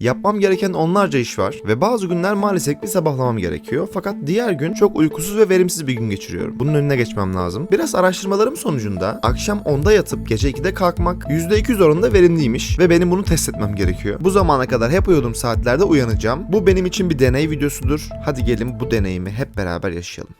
Yapmam gereken onlarca iş var ve bazı günler maalesef bir sabahlamam gerekiyor fakat diğer gün çok uykusuz ve verimsiz bir gün geçiriyorum. Bunun önüne geçmem lazım. Biraz araştırmalarım sonucunda akşam 10'da yatıp gece 2'de kalkmak %200 oranında verimliymiş ve benim bunu test etmem gerekiyor. Bu zamana kadar hep uyuduğum saatlerde uyanacağım. Bu benim için bir deney videosudur. Hadi gelin bu deneyimi hep beraber yaşayalım.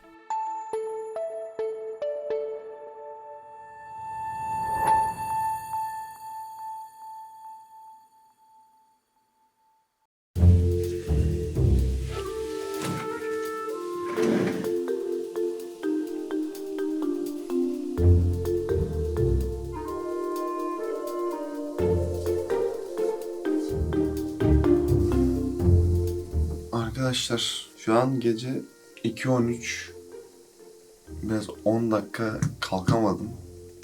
Arkadaşlar şu an gece 2.13 Biraz 10 dakika kalkamadım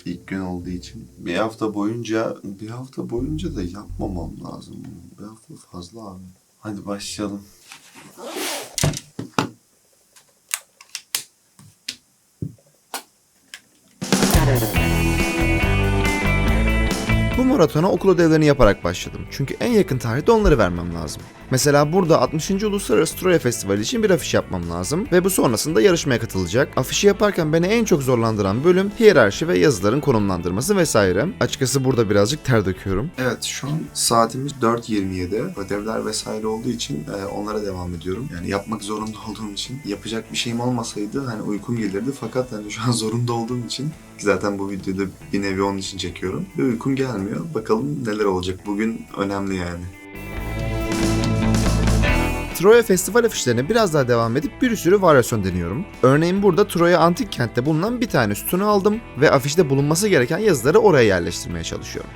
ilk gün olduğu için. Bir hafta boyunca bir hafta boyunca da yapmamam lazım. Bir hafta fazla abi. Hadi başlayalım. Bu maratona okul ödevlerini yaparak başladım. Çünkü en yakın tarihte onları vermem lazım. Mesela burada 60. Uluslararası Troya Festivali için bir afiş yapmam lazım ve bu sonrasında yarışmaya katılacak. Afişi yaparken beni en çok zorlandıran bölüm hiyerarşi ve yazıların konumlandırması vesaire. Açıkçası burada birazcık ter döküyorum. Evet şu an saatimiz 4.27. Ödevler vesaire olduğu için e, onlara devam ediyorum. Yani yapmak zorunda olduğum için yapacak bir şeyim olmasaydı hani uykum gelirdi fakat hani şu an zorunda olduğum için zaten bu videoda bir nevi onun için çekiyorum. Ve uykum gelmiyor. Bakalım neler olacak. Bugün önemli yani. Troya Festival afişlerine biraz daha devam edip bir sürü varyasyon deniyorum. Örneğin burada Troya Antik Kent'te bulunan bir tane sütunu aldım ve afişte bulunması gereken yazıları oraya yerleştirmeye çalışıyorum.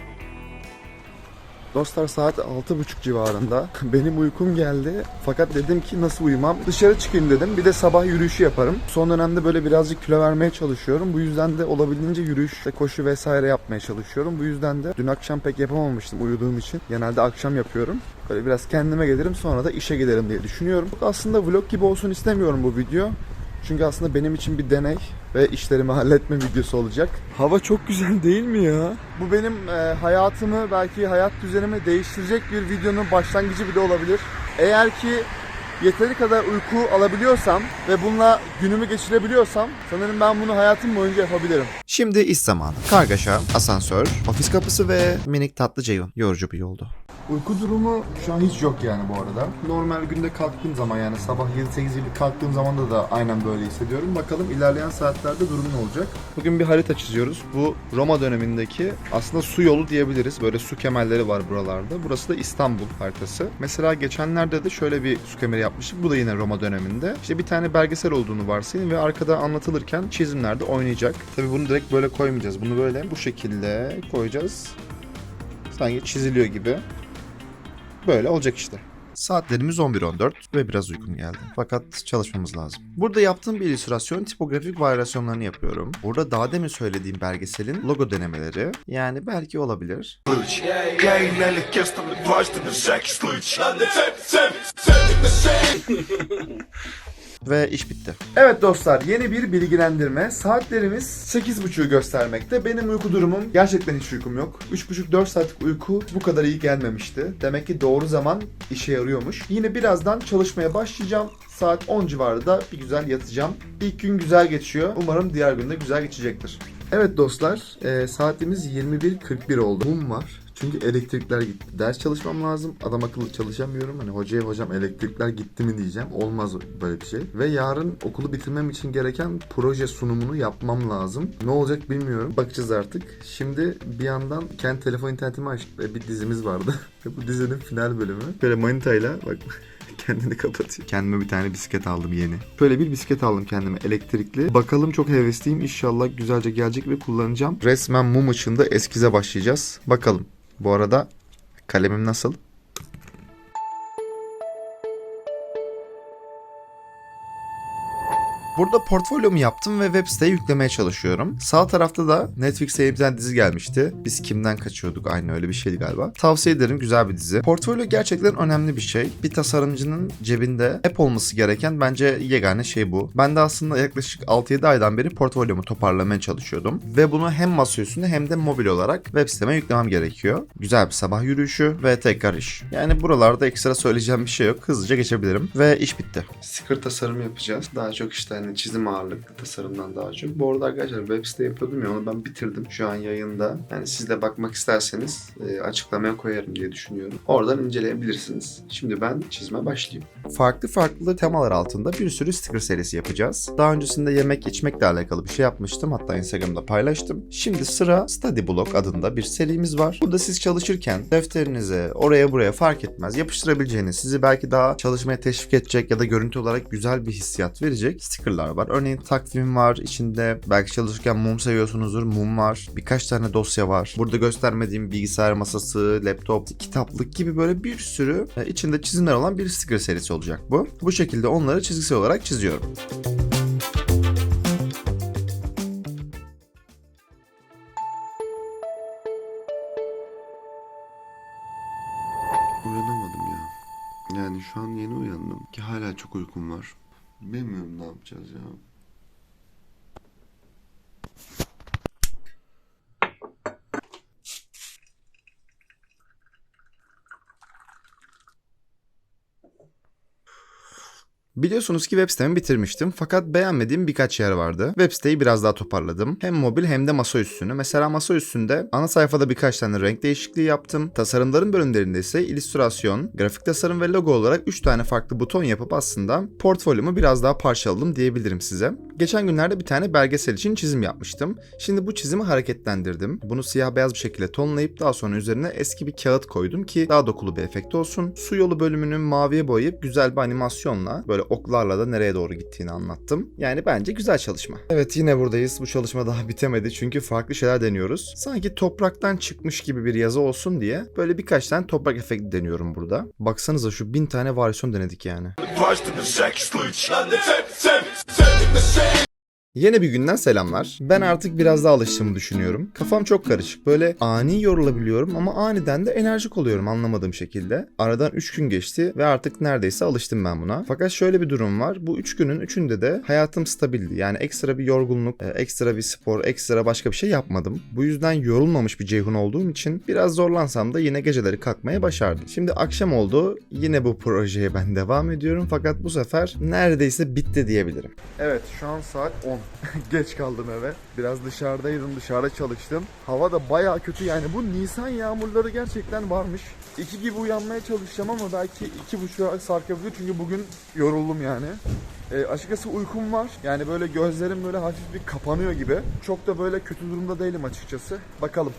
Dostlar saat 6.30 civarında. Benim uykum geldi. Fakat dedim ki nasıl uyumam? Dışarı çıkayım dedim. Bir de sabah yürüyüşü yaparım. Son dönemde böyle birazcık kilo vermeye çalışıyorum. Bu yüzden de olabildiğince yürüyüş koşu vesaire yapmaya çalışıyorum. Bu yüzden de dün akşam pek yapamamıştım uyuduğum için. Genelde akşam yapıyorum. Böyle biraz kendime gelirim sonra da işe giderim diye düşünüyorum. Aslında vlog gibi olsun istemiyorum bu video. Çünkü aslında benim için bir deney ve işlerimi halletme videosu olacak. Hava çok güzel değil mi ya? Bu benim e, hayatımı belki hayat düzenimi değiştirecek bir videonun başlangıcı bile olabilir. Eğer ki yeteri kadar uyku alabiliyorsam ve bununla günümü geçirebiliyorsam sanırım ben bunu hayatım boyunca yapabilirim. Şimdi iş zamanı. Kargaşa, asansör, ofis kapısı ve minik tatlı ceyhun. Yorucu bir yoldu. Uyku durumu şu an hiç yok yani bu arada. Normal günde kalktığım zaman yani sabah 7-8 gibi kalktığım zaman da, da aynen böyle hissediyorum. Bakalım ilerleyen saatlerde durum ne olacak? Bugün bir harita çiziyoruz. Bu Roma dönemindeki aslında su yolu diyebiliriz. Böyle su kemerleri var buralarda. Burası da İstanbul haritası. Mesela geçenlerde de şöyle bir su kemeri yapmıştık. Bu da yine Roma döneminde. İşte bir tane belgesel olduğunu varsayın ve arkada anlatılırken çizimlerde oynayacak. Tabii bunu direkt böyle koymayacağız. Bunu böyle bu şekilde koyacağız. Sanki çiziliyor gibi. Böyle olacak işte. Saatlerimiz 11.14 ve biraz uykum geldi. Fakat çalışmamız lazım. Burada yaptığım bir illüstrasyon tipografik varyasyonlarını yapıyorum. Burada daha demin söylediğim belgeselin logo denemeleri. Yani belki olabilir. Ve iş bitti. Evet dostlar yeni bir bilgilendirme. Saatlerimiz 8.30'u göstermekte. Benim uyku durumum gerçekten hiç uykum yok. 3.5-4 saatlik uyku bu kadar iyi gelmemişti. Demek ki doğru zaman işe yarıyormuş. Yine birazdan çalışmaya başlayacağım. Saat 10 civarında bir güzel yatacağım. İlk gün güzel geçiyor. Umarım diğer gün de güzel geçecektir. Evet dostlar, e, saatimiz 21.41 oldu. Mum var. Çünkü elektrikler gitti. Ders çalışmam lazım. Adam akıllı çalışamıyorum. Hani hocaya hocam elektrikler gitti mi diyeceğim. Olmaz böyle bir şey. Ve yarın okulu bitirmem için gereken proje sunumunu yapmam lazım. Ne olacak bilmiyorum. Bakacağız artık. Şimdi bir yandan kendi telefon internetimi açtım bir dizimiz vardı. Bu dizinin final bölümü. Böyle manitayla bak kendini kapatıyor. Kendime bir tane bisiklet aldım yeni. Böyle bir bisiklet aldım kendime elektrikli. Bakalım çok hevesliyim. İnşallah güzelce gelecek ve kullanacağım. Resmen mum ışığında eskize başlayacağız. Bakalım. Bu arada kalemim nasıl? Burada portfolyomu yaptım ve web siteye yüklemeye çalışıyorum. Sağ tarafta da Netflix'e bir dizi gelmişti. Biz kimden kaçıyorduk? Aynı öyle bir şeydi galiba. Tavsiye ederim güzel bir dizi. Portfolyo gerçekten önemli bir şey. Bir tasarımcının cebinde hep olması gereken bence yegane şey bu. Ben de aslında yaklaşık 6-7 aydan beri portfolyomu toparlamaya çalışıyordum. Ve bunu hem masaüstünde hem de mobil olarak web siteme yüklemem gerekiyor. Güzel bir sabah yürüyüşü ve tekrar iş. Yani buralarda ekstra söyleyeceğim bir şey yok. Hızlıca geçebilirim. Ve iş bitti. Sticker tasarımı yapacağız. Daha çok işte çizim ağırlıklı tasarımdan daha çok. Bu arada arkadaşlar web site yapıyordum ya onu ben bitirdim. Şu an yayında. Yani siz de bakmak isterseniz e, açıklamaya koyarım diye düşünüyorum. Oradan inceleyebilirsiniz. Şimdi ben çizime başlayayım. Farklı farklı temalar altında bir sürü sticker serisi yapacağız. Daha öncesinde yemek içmekle alakalı bir şey yapmıştım. Hatta Instagram'da paylaştım. Şimdi sıra Study Block adında bir serimiz var. Burada siz çalışırken defterinize oraya buraya fark etmez yapıştırabileceğiniz sizi belki daha çalışmaya teşvik edecek ya da görüntü olarak güzel bir hissiyat verecek stickerlar var. Örneğin takvim var. içinde belki çalışırken mum seviyorsunuzdur. Mum var. Birkaç tane dosya var. Burada göstermediğim bilgisayar masası, laptop, kitaplık gibi böyle bir sürü e, içinde çizimler olan bir sticker serisi olacak bu. Bu şekilde onları çizgisel olarak çiziyorum. Uyanamadım ya. Yani şu an yeni uyandım ki hala çok uykum var. Bilmiyorum ne yapacağız ya. Biliyorsunuz ki web sitemi bitirmiştim fakat beğenmediğim birkaç yer vardı. Web siteyi biraz daha toparladım. Hem mobil hem de masa üstünü. Mesela masa üstünde ana sayfada birkaç tane renk değişikliği yaptım. Tasarımların bölümlerinde ise illüstrasyon, grafik tasarım ve logo olarak 3 tane farklı buton yapıp aslında portfolyomu biraz daha parçaladım diyebilirim size. Geçen günlerde bir tane belgesel için çizim yapmıştım. Şimdi bu çizimi hareketlendirdim. Bunu siyah beyaz bir şekilde tonlayıp daha sonra üzerine eski bir kağıt koydum ki daha dokulu bir efekt olsun. Su yolu bölümünü maviye boyayıp güzel bir animasyonla böyle oklarla da nereye doğru gittiğini anlattım. Yani bence güzel çalışma. Evet yine buradayız. Bu çalışma daha bitemedi çünkü farklı şeyler deniyoruz. Sanki topraktan çıkmış gibi bir yazı olsun diye böyle birkaç tane toprak efekti deniyorum burada. Baksanıza şu bin tane varisyon denedik yani. Başta bir sekslik. Yeni bir günden selamlar. Ben artık biraz daha alıştığımı düşünüyorum. Kafam çok karışık. Böyle ani yorulabiliyorum ama aniden de enerjik oluyorum anlamadığım şekilde. Aradan 3 gün geçti ve artık neredeyse alıştım ben buna. Fakat şöyle bir durum var. Bu 3 günün 3'ünde de hayatım stabildi. Yani ekstra bir yorgunluk, e, ekstra bir spor, ekstra başka bir şey yapmadım. Bu yüzden yorulmamış bir Ceyhun olduğum için biraz zorlansam da yine geceleri kalkmaya başardım. Şimdi akşam oldu. Yine bu projeye ben devam ediyorum. Fakat bu sefer neredeyse bitti diyebilirim. Evet şu an saat 10. Geç kaldım eve. Biraz dışarıdaydım, dışarıda çalıştım. Hava da baya kötü yani. Bu Nisan yağmurları gerçekten varmış. 2 gibi uyanmaya çalışacağım ama belki 2.30'a sarkabilir çünkü bugün yoruldum yani. E, açıkçası uykum var. Yani böyle gözlerim böyle hafif bir kapanıyor gibi. Çok da böyle kötü durumda değilim açıkçası. Bakalım.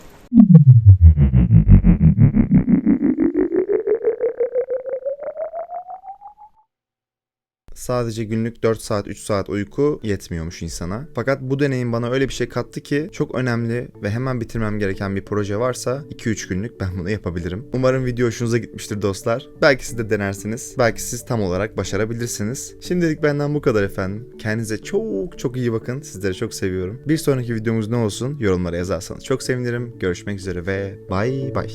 Sadece günlük 4 saat 3 saat uyku yetmiyormuş insana. Fakat bu deneyim bana öyle bir şey kattı ki çok önemli ve hemen bitirmem gereken bir proje varsa 2-3 günlük ben bunu yapabilirim. Umarım video hoşunuza gitmiştir dostlar. Belki siz de denersiniz. Belki siz tam olarak başarabilirsiniz. Şimdilik benden bu kadar efendim. Kendinize çok çok iyi bakın. Sizleri çok seviyorum. Bir sonraki videomuz ne olsun yorumlara yazarsanız çok sevinirim. Görüşmek üzere ve bay bay.